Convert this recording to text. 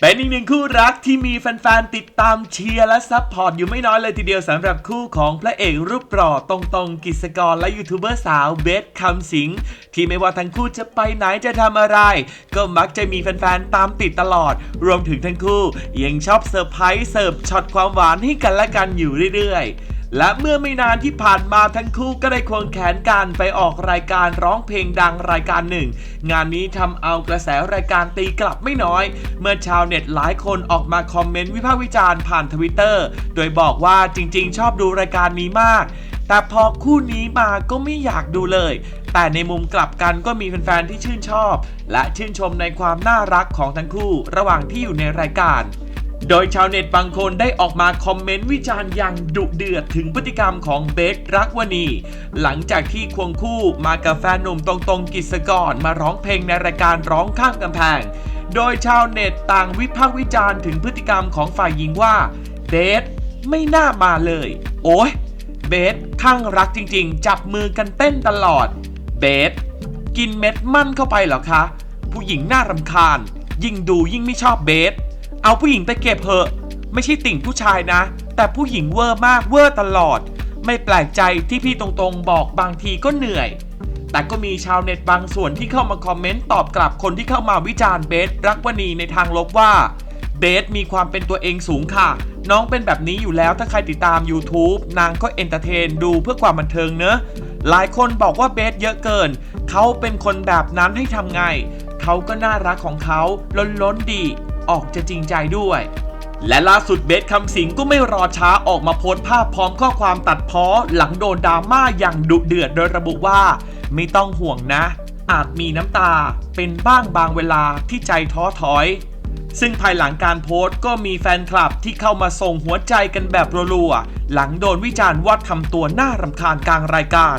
เป็นอีกหนึ่งคู่รักที่มีแฟนๆ ติดตามเชียร์และซัพพอร์ตอยู่ไม่น้อยเลยทีเดียวสำหรับคู่ของพระเอกรูปหล่อตรงๆกิจกรและยูทูบเบอร์สาวเบสคำสิง ที่ไม่ว่าทั้งคู่จะไปไหนจะทำอะไร ก็มักจะมีแฟนๆ ตามติดตลอด รวมถึงทั้งคู่ยังชอบเซอร์ไพรส์เสิร์ฟช็อตความหวานให้กันและกันอยู่เรื่อยๆ และเมื่อไม่นานที่ผ่านมาทั้งคู่ก็ได้ควงแขนกันไปออกรายการร้องเพลงดังรายการหนึ่ง งานนี้ทำเอากระแสรายการตีกลับไม่น้อย เมื่อชาวเน็ตหลายคนออกมาคอมเมนต์วิพากษ์วิจารณ์ผ่านทวิตเตอร์โดยบอกว่าจริง ๆ ชอบดูรายการนี้มาก แต่พอคู่นี้มาก็ไม่อยากดูเลย แต่ในมุมกลับกันก็มีแฟนๆที่ชื่นชอบ และชื่นชมในความน่ารักของทั้งคู่ ระหว่างที่อยู่ในรายการ โดยชาวเน็ตบางคนได้ออกมาคอมเมนต์วิจารณ์อย่างดุเดือดถึงพฤติกรรมของเบสรักวณี หลังจากที่ควงคู่มากับแฟนหนุ่มตรงๆกิจกรมาร้องเพลงในรายการร้องข้ามกำแพง โดยชาวเน็ตต่างวิพากษ์วิจารณ์ถึงพฤติกรรมของฝ่ายหญิงว่าเบสไม่น่ามาเลย โอ้ยเบสข้างรักจริงๆ จับมือกันเต้นตลอด เบสกินเม็ดมั่นเข้าไปเหรอคะ ผู้หญิงน่ารำคาญ ยิ่งดูยิ่งไม่ชอบเบส เอาผู้หญิงไปเก็บเถอะ ไม่ใช่ติ่งผู้ชายนะ แต่ผู้หญิงเวอร์มากเวอร์ตลอด ไม่แปลกใจที่พี่ตรงๆ บอกบางทีก็เหนื่อย แต่ก็มีชาวเน็ตบางส่วนที่เข้ามาคอมเมนต์ตอบกลับคนที่เข้ามาวิจารณ์เบสรักวณีในทางลบว่า เบสมีความเป็นตัวเองสูงค่ะ น้องเป็นแบบนี้อยู่แล้วถ้าใครติดตาม YouTube นางก็เอนเตอร์เทนดูเพื่อความบันเทิงเนอะหลายคนบอกว่าเบสเยอะเกิน เขาเป็นคนแบบนั้นให้ทำไง เขาก็น่ารักของเขาล้นล้นดี ออกจะจริงใจด้วย และล่าสุดเบสคำสิงก็ไม่รอช้าออกมาโพสต์ภาพพร้อมข้อความตัดพ้อหลังโดนดราม่าอย่างดุเดือดโดยระบุว่า ไม่ต้องห่วงนะ อาจมีน้ำตาเป็นบ้างบางเวลาที่ใจท้อถอย ซึ่งภายหลังการโพสต์ก็มีแฟนคลับที่เข้ามาส่งหัวใจกันแบบรัวๆหลังโดนวิจารณ์ว่าทำตัวน่ารำคาญกลางรายการ